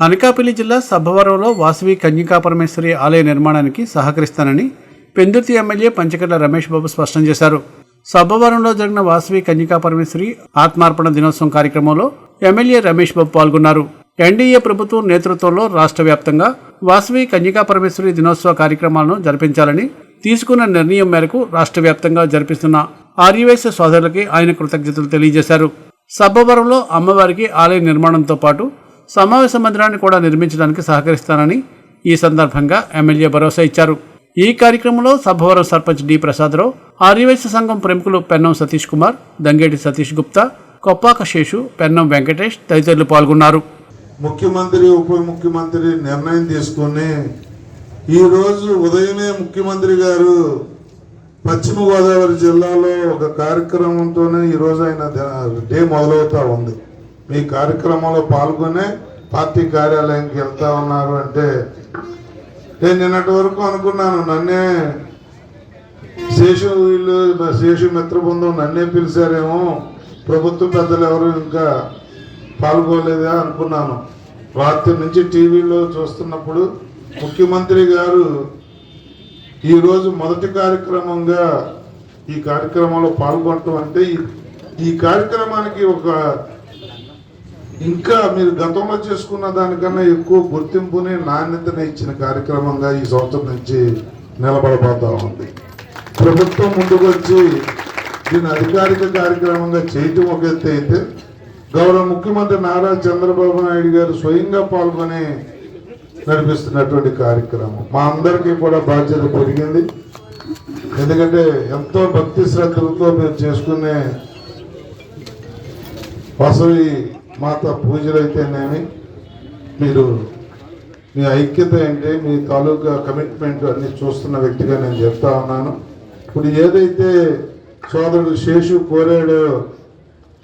అనకాపల్లి జిల్లా సబ్బవరంలో వాసవి కన్యకాపరమేశ్వరి ఆలయ నిర్మాణానికి సహకరిస్తానని పెందుర్తి ఎమ్మెల్యే పంచకట్ల రమేష్ బాబు స్పష్టం చేశారు. సబ్బవరంలో జరిగిన వాసవి కన్యకాపరమేశ్వరి ఆత్మార్పణ దినోత్సవం కార్యక్రమంలో ఎమ్మెల్యే రమేష్ బాబు పాల్గొన్నారు. ఎన్డీఏ ప్రభుత్వం నేతృత్వంలో రాష్ట్ర వ్యాప్తంగా వాసవి కన్యకాపరమేశ్వరి దినోత్సవ కార్యక్రమాలను జరిపించాలని తీసుకున్న నిర్ణయం మేరకు రాష్ట్ర వ్యాప్తంగా జరిపిస్తున్న ఆర్యవైశ్య సోదరులకి ఆయన కృతజ్ఞతలు తెలియజేశారు. సబ్బవరంలో అమ్మవారికి ఆలయ నిర్మాణంతో పాటు సమావేశ మందిరాన్ని కూడా నిర్మించడానికి సహకరిస్తానని ఈ సందర్భంగా ఎమ్మెల్యే భరోసా ఇచ్చారు. ఈ కార్యక్రమంలో సభవరం సర్పంచ్ డి ప్రసాదరావు ఆర్యవైశ్య సంఘం ప్రముఖులు పెన్నం సతీష్ కుమార్ దంగేటి సతీష్ గుప్తా కొప్పాక శేషు పెన్నం వెంకటేష్ తదితరులు పాల్గొన్నారు. ముఖ్యమంత్రి ఉప ముఖ్యమంత్రి నిర్ణయం తీసుకొని ఈరోజు ఉదయమే ముఖ్యమంత్రి గారు పశ్చిమ గోదావరి జిల్లాలో ఒక కార్యక్రమంతోనే ఈరోజు ఆయన డే మొదలవుతా ఉంది. మీ కార్యక్రమంలో పాల్గొనే పార్టీ కార్యాలయానికి వెళ్తా ఉన్నారు అంటే నేను నిన్నటి వరకు అనుకున్నాను నన్నే శేషు వీళ్ళు శేషు మిత్ర బృందం నన్నే పిలిచారేమో ప్రభుత్వ పెద్దలు ఎవరు ఇంకా పాల్గొలేదా అనుకున్నాను. రాత్రి నుంచి టీవీలో చూస్తున్నప్పుడు ముఖ్యమంత్రి గారు ఈరోజు మొదటి కార్యక్రమంగా ఈ కార్యక్రమంలో పాల్గొనటం అంటే ఈ- ఈ కార్యక్రమానికి ఒక ఇంకా మీరు గతంలో చేసుకున్న దానికన్నా ఎక్కువ గుర్తింపుని నాణ్యతని ఇచ్చిన కార్యక్రమంగా ఈ సంవత్సరం నుంచి నిలబడబోతా ఉంది. ప్రభుత్వం ముందుకు వచ్చి దీన్ని అధికారిక కార్యక్రమంగా చేయటం ఒక ఎత్తు అయితే గౌరవ ముఖ్యమంత్రి నారా చంద్రబాబు నాయుడు గారు స్వయంగా పాల్గొని నడిపిస్తున్నటువంటి కార్యక్రమం. మా అందరికీ కూడా బాధ్యత పెరిగింది. ఎందుకంటే ఎంతో భక్తి శ్రద్ధలతో మీరు చేసుకునే వసవి మాత పూజలు అయితేనేమి మీరు మీ ఐక్యత ఏంటి? మీ తాలూకా కమిట్మెంట్ అన్ని చూస్తున్న వ్యక్తిగా నేను చెప్తా ఉన్నాను. ఇప్పుడు ఏదైతే సోదరుడు శేషు కోరాడో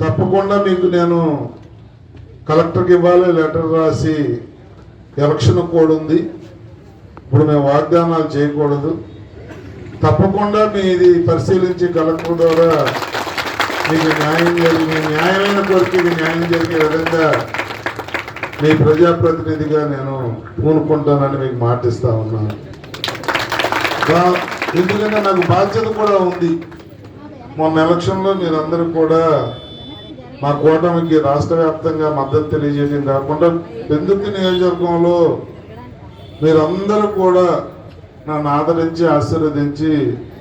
తప్పకుండా మీకు నేను కలెక్టర్కి ఇవ్వాలి లెటర్ రాసి ఎలక్షన్ కోడ్ ఉంది. ఇప్పుడు మేము వాగ్దానాలు చేయకూడదు. తప్పకుండా మీది పరిశీలించి కలెక్టర్ ద్వారా మీకు న్యాయం జరిగే మీ న్యాయమైన కోరికకి న్యాయం జరిగే విధంగా మీ ప్రజాప్రతినిధిగా నేను పూనుకుంటానని మీకు మాటిస్తా ఉన్నాను. ఎందుకంటే నాకు బాధ్యత కూడా ఉంది. మొన్న ఎలక్షన్లో మీరందరూ కూడా మా కూటమికి రాష్ట్ర వ్యాప్తంగా మద్దతు తెలియజేయడం కాకుండా పెందుకు నియోజకవర్గంలో మీరందరూ కూడా నన్ను ఆదరించి ఆశీర్వదించి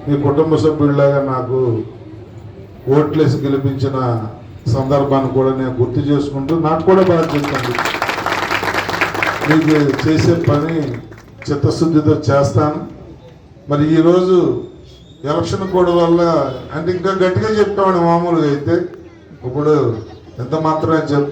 మీ కుటుంబ సభ్యుల్లాగా నాకు ఓట్లేసి గెలిపించిన సందర్భాన్ని కూడా నేను గుర్తు చేసుకుంటూ నాకు కూడా బాధ్యతండి మీకు చేసే పని చిత్తశుద్ధితో చేస్తాను. మరి ఈరోజు ఎలక్షన్ కోడ్ వల్ల అంటే ఇంకా గట్టిగా చెప్పామని మామూలుగా అయితే. ఇప్పుడు ఎంత మాత్రమే చెప్తా